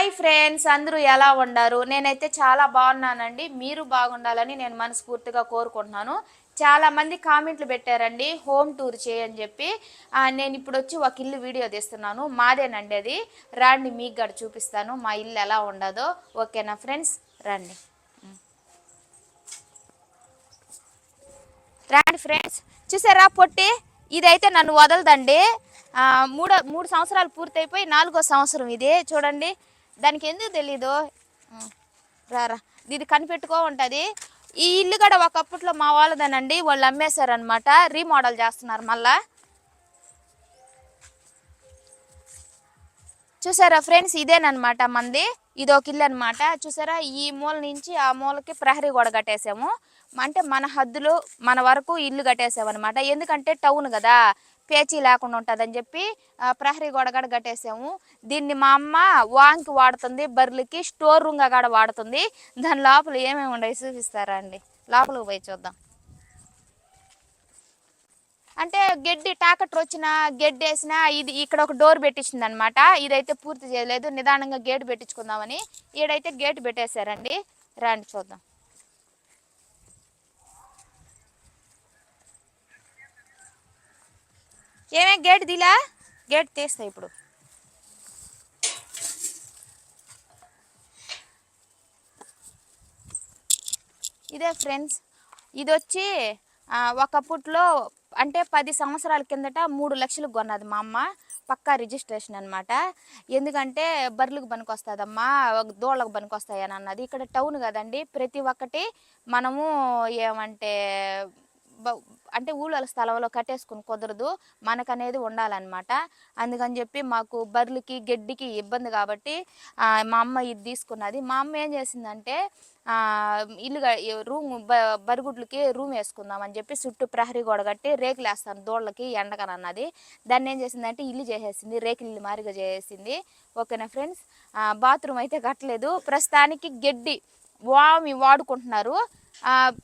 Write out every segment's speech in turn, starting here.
Hi friends అందరూ ఎలా ఉన్నారు? నేనైతే చాలా బాగున్నానండి. మీరు బాగుండాలని నేను మనస్ఫూర్తిగా కోరుకుంటున్నాను. చాలా మంది కామెంట్లు పెట్టారండి హోమ్ టూర్ చేయని చెప్పి. నేను ఇప్పుడు వచ్చి ఒక ఇల్లు వీడియో తీస్తున్నాను. మాదేనండి అది. రండి మీకు గడ చూపిస్తాను. మా ఇల్లు ఎలా ఉండదో. ఓకేనా ఫ్రెండ్స్? రండి. రండి ఫ్రెండ్స్. చూసారా పొట్టి? ఇదైతే నన్ను వదలదండి. మూడో మూడు సంవత్సరాలు పూర్తయిపోయి నాలుగో సంవత్సరం ఇది. చూడండి. దానికి ఎందుకు తెలీదు రారా. ఇది కనిపెట్టుకో ఉంటుంది. ఈ ఇల్లు కూడా ఒకప్పట్లో మా వాళ్ళదనండి. వాళ్ళు అమ్మేశారనమాట రీమోడల్ చేస్తున్నారు మళ్ళా. చూసారా ఫ్రెండ్స్? ఇదేనమాట మంది. ఇది ఒక ఇల్లు అనమాట చూసారా? ఈ మూల నుంచి ఆ మూలకి ప్రహరీ గోడ కట్టేసాము. అంటే మన హద్దులో మన వరకు ఇల్లు కట్టేసాము అనమాట ఎందుకంటే టౌన్ కదా పేచీ లేకుండా ఉంటుందని చెప్పి ప్రహరీ గోడ కూడా కట్టేసాము. దీన్ని మా అమ్మ వాంకి వాడుతుంది బర్రెలకి స్టోర్ రూమ్గా కూడా వాడుతుంది. దాని లోపల ఏమేమి ఉండవు చూపిస్తారా అండి? లోపలికి పోయి చూద్దాం. అంటే గడ్డి టాకట్రు వచ్చిన గడ్డి వేసిన ఇది ఇక్కడ ఒక డోర్ పెట్టించింది అనమాట ఇదైతే పూర్తి చేయలేదు. నిదానంగా గేట్ పెట్టించుకుందామని ఈడైతే గేట్ పెట్టేశారండి. రండి చూద్దాం. ఏమే గేట్ దిలా? గేట్ తీస్తా ఇప్పుడు. ఇదే ఫ్రెండ్స్ ఇది వచ్చి ఆ, ఒకప్పట్లో అంటే పది సంవత్సరాల కిందట మూడు లక్షలు కొన్నది మా అమ్మ పక్కా రిజిస్ట్రేషన్ అనమాట ఎందుకంటే బర్రెలకు పనికొస్తుందమ్మా దోళ్ళకు పనికొస్తాయి అని అన్నది ఇక్కడ టౌన్ కదండి ప్రతి ఒక్కటి మనము ఏమంటే బ- అంటే ఊళ్ళ స్థలంలో కట్టేసుకుని కుదరదు. మనకనేది ఉండాలన్నమాట. అందుకని చెప్పి మాకు బర్రెలకి గడ్డికి ఇబ్బంది కాబట్టి మా అమ్మ ఇది తీసుకున్నది. మా అమ్మ ఏం చేసిందంటే ఇల్లు రూమ్ బ- బరిగుడ్లకి రూమ్ వేసుకుందాం అని చెప్పి చుట్టూ ప్రహరీ గోడ కట్టి రేకులు వేస్తాను దోళ్ళకి ఎండకని అన్నది దాన్ని ఏం చేసిందంటే ఇల్లు చేసేసింది. రేకులు ఇల్లు మారిగా చేసేసింది. ఓకేనా ఫ్రెండ్స్? బాత్రూమ్ అయితే కట్టలేదు. ప్రస్తుతానికి గడ్డి వామి వాడుకుంటున్నారు.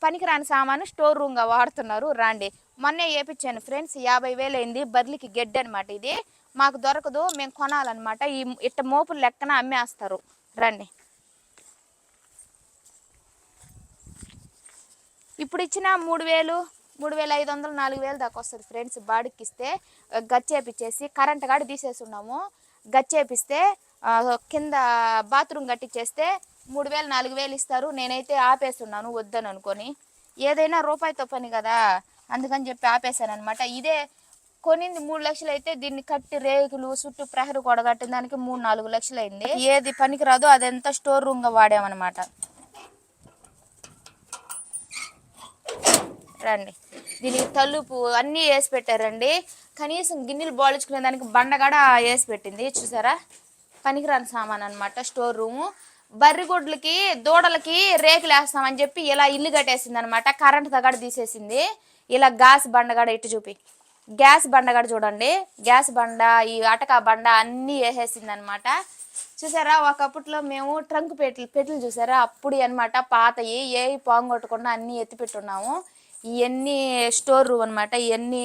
పనికిరాని సామాను స్టోర్ రూమ్గా వాడుతున్నారు. రాండి. మొన్నే వేయించాను ఫ్రెండ్స్ యాభై వేలు అయింది. బర్లికి గడ్డి అనమాట ఇది. మాకు దొరకదు మేము కొనాలన్నమాట. ఈ ఇట్ట మోపులు లెక్కన అమ్మేస్తారు. రండి. ఇప్పుడు ఇచ్చిన మూడు వేలు మూడు వేల ఐదు వందలు నాలుగు వేలు దాకా వస్తుంది ఫ్రెండ్స్. బాడికి ఇస్తే గచ్చేపిచ్చేసి కరెంట్ కాడ ఉన్నాము గచ్చేపిస్తే కింద బాత్రూమ్ కట్టించేస్తే మూడు వేలు నాలుగు వేలు ఇస్తారు. నేనైతే ఆపేస్తున్నాను వద్దని అనుకొని ఏదైనా రూపాయితో పని కదా అందుకని చెప్పి ఆపేశాను అనమాట ఇదే కొనింది మూడు లక్షలు అయితే దీన్ని కట్టి రేకులు చుట్టూ ప్రహరీ కొడగట్టిన దానికి మూడు నాలుగు లక్షలు అయింది ఏది పనికిరాదో అదంతా స్టోర్ రూమ్గా వాడామన్నమాట. రండి. దీనికి తలుపు అన్నీ వేసి పెట్టారండి. కనీసం గిన్నెలు బాలించుకునే దానికి బండగడ వేసి పెట్టింది. చూసారా? పనికిరాని సామాన్ అనమాట స్టోర్ రూము. బర్రిగొడ్లకి దూడలకి రేకులు వేస్తామని చెప్పి ఇలా ఇల్లు కట్టేసింది అనమాట కరెంట్ తగడ తీసేసింది. ఇలా గ్యాస్ బండగాడ ఇటు చూపి. గ్యాస్ బండగాడ చూడండి. గ్యాస్ బండ ఈ అటకా బండ అన్నీ వేసేసింది అనమాట చూసారా? ఒకప్పట్లో మేము ట్రంక్ పెట్లు పెట్టెలు చూసారా? అప్పుడు అన్నమాట పాతయి ఏ పోంగొట్టకుండా అన్నీ ఎత్తిపెట్టున్నాము ఇవన్నీ స్టోర్ రూమ్ అనమాట ఇవన్నీ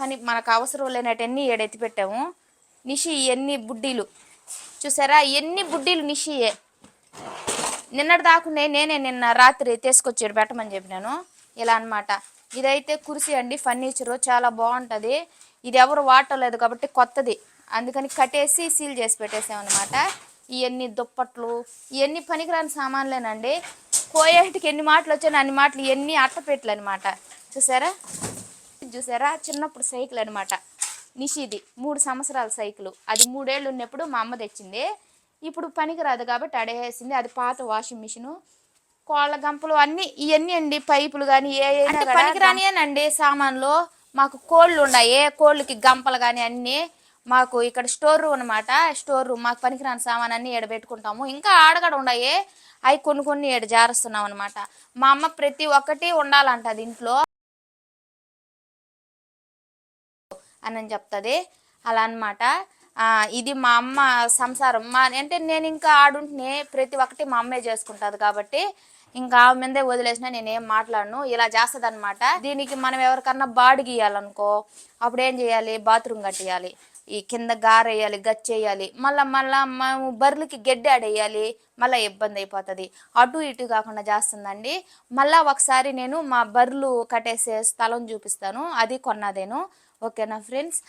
పని మనకు అవసరం లేనటన్నీ ఎత్తి పెట్టాము. నిషి ఇవన్నీ బుడ్డీలు. చూసారా? ఎన్ని బుడ్డీలు నిషియే. నిన్నటి దాకునే నేనే నిన్న రాత్రి తీసుకొచ్చాడు పెట్టమని చెప్పినాను. ఇలా అన్నమాట. ఇదైతే కుర్చీ అండి ఫర్నిచరు చాలా బాగుంటుంది. ఇది ఎవరు వాడలేదు కాబట్టి కొత్తది. అందుకని కట్టేసి సీల్ చేసి పెట్టేసామన్నమాట. ఇవన్నీ దుప్పట్లు ఇవన్నీ పనికిరాని సామాన్లేనండి. కోయేటికి ఎన్ని మాటలు వచ్చాయో అన్ని మాటలు ఇవన్నీ అట్టపెట్టలు అనమాట చూసారా? చూసారా? చిన్నప్పుడు సైకిల్ అనమాట నిషిది మూడు సంవత్సరాల సైకిల్. అది మూడేళ్ళు ఉన్నప్పుడు మా అమ్మ తెచ్చింది. ఇప్పుడు పనికిరాదు కాబట్టి అడేసింది అది పాత వాషింగ్ మిషన్. కోళ్ళ గంపలు అన్ని ఇవన్నీ అండి. పైపులు కానీ ఏ పనికిరానియేనండి సామాన్లు. మాకు కోళ్ళు ఉన్నాయి. కోళ్ళకి గంపలు కానీ అన్నీ మాకు ఇక్కడ స్టోర్ రూమ్ అనమాట స్టోర్ రూమ్. మాకు పనికిరాని సామాన్ అన్ని ఈడ పెట్టుకుంటాము. ఇంకా ఆడగడ ఉన్నాయి అవి కొన్ని కొన్ని ఈడ జారుస్తున్నాం అనమాట మా అమ్మ ప్రతి ఒక్కటి ఉండాలంట అది ఇంట్లో. అని చెప్తుంది. అలా అనమాట ఇది మా అమ్మ సంసారం. మా అంటే నేను ఇంకా ఆడుంటే ప్రతి ఒక్కటి మా అమ్మే చేసుకుంటుంది కాబట్టి ఇంకా ఆమె మీదే వదిలేసినా నేనేం మాట్లాడను. ఇలా చేస్తుంది అనమాట దీనికి మనం ఎవరికన్నా బాడిగి ఇవ్వాలనుకో అప్పుడు ఏం చేయాలి? బాత్రూమ్ కట్టేయాలి. ఈ కింద గారేయాలి గచ్చేయాలి. మళ్ళీ మళ్ళీ మేము బర్రెలకి గడ్డి ఆడేయాలి. మళ్ళీ ఇబ్బంది అయిపోతుంది. అటు ఇటు కాకుండా చేస్తుందండి. మళ్ళీ ఒకసారి నేను మా బర్రెలు కట్టేసే స్థలం చూపిస్తాను. అది కొన్నదేను. ఓకేనా ఫ్రెండ్స్?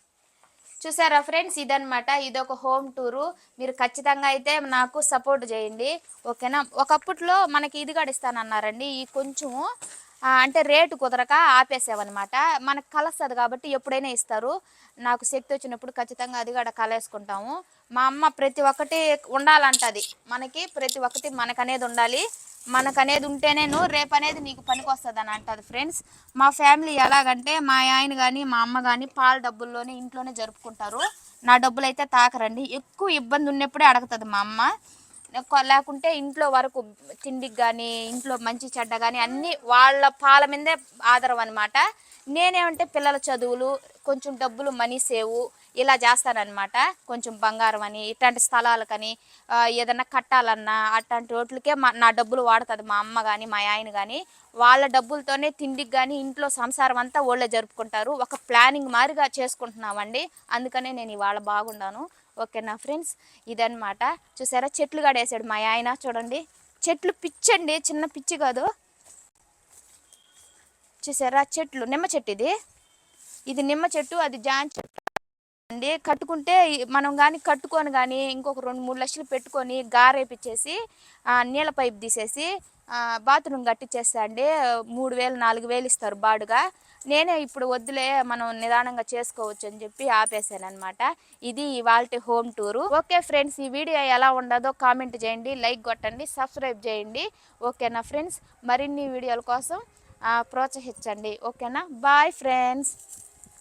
చూసారా ఫ్రెండ్స్? ఇదనమాట ఇది ఒక హోమ్ టూరు. మీరు ఖచ్చితంగా అయితే నాకు సపోర్ట్ చేయండి. ఓకేనా? ఒకప్పట్లో మనకి ఇది గడిస్తానన్నారండి. ఇస్తానన్నారండి ఈ కొంచెము అంటే రేటు కుదరక ఆపేసామన్నమాట మనకు కలుస్తుంది కాబట్టి ఎప్పుడైనా ఇస్తారు. నాకు శక్తి వచ్చినప్పుడు ఖచ్చితంగా అది కూడా కలేసుకుంటాము. మా అమ్మ ప్రతి ఒక్కటి ఉండాలంటది. మనకి ప్రతి ఒక్కటి మనకనేది ఉండాలి. మనకనేది ఉంటేనేను రేపు అనేది నీకు పనికొస్తుంది అని అంటారు ఫ్రెండ్స్. మా ఫ్యామిలీ ఎలాగంటే మా ఆయన కానీ మా అమ్మ కానీ పాల డబ్బుల్లోనే ఇంట్లోనే జరుపుకుంటారు. నా డబ్బులు అయితే తాకరండి. ఎక్కువ ఇబ్బంది ఉన్నప్పుడే అడుగుతుంది మా అమ్మ. లేకుంటే ఇంట్లో వరకు తిండికి కానీ ఇంట్లో మంచి చెడ్డ కానీ అన్నీ వాళ్ళ పాల మీదే ఆధారం అనమాట నేనేమంటే పిల్లల చదువులు కొంచెం డబ్బులు మనీ సేవ్ ఇలా చేస్తానన్నమాట కొంచెం బంగారం అని ఇట్లాంటి స్థలాలకని ఏదన్నా కట్టాలన్నా అట్లాంటి రోడ్లకే మా నా డబ్బులు వాడుతుంది మా అమ్మ కానీ మా ఆయన కానీ వాళ్ళ డబ్బులతోనే తిండికి కానీ ఇంట్లో సంసారం అంతా వాళ్ళే జరుపుకుంటారు. ఒక ప్లానింగ్ మారిగా చేసుకుంటున్నామండి. అందుకనే నేను ఇవాళ బాగున్నాను ఓకేనా ఫ్రెండ్స్? ఇదనమాట చూసారా? చెట్లు కాడేసాడు మా ఆయన. చూడండి. చెట్లు పిచ్చండి. చిన్న పిచ్చి కాదు. చూసారా? చెట్లు. నిమ్మ చెట్టు ఇది. ఇది నిమ్మ చెట్టు అది జాన్ చెట్టు అండి. కట్టుకుంటే మనం కానీ కట్టుకొని కానీ ఇంకొక రెండు మూడు లక్షలు పెట్టుకొని గారేపిచ్చేసి నీళ్ళ పైప్ తీసేసి బాత్రూమ్ కట్టించేస్తా అండి. మూడు వేలు నాలుగు వేలు ఇస్తారు బాడుగా. నేనే ఇప్పుడు వద్దులే మనం నిదానంగా చేసుకోవచ్చు అని చెప్పి ఆపేసాను అనమాట ఇది ఇవాళ హోమ్ టూరు. ఓకే ఫ్రెండ్స్ ఈ వీడియో ఎలా ఉండదో కామెంట్ చేయండి లైక్ కొట్టండి సబ్స్క్రైబ్ చేయండి. ఓకేనా ఫ్రెండ్స్? మరిన్ని వీడియోల కోసం ప్రోత్సహించండి. ఓకేనా? Bye friends.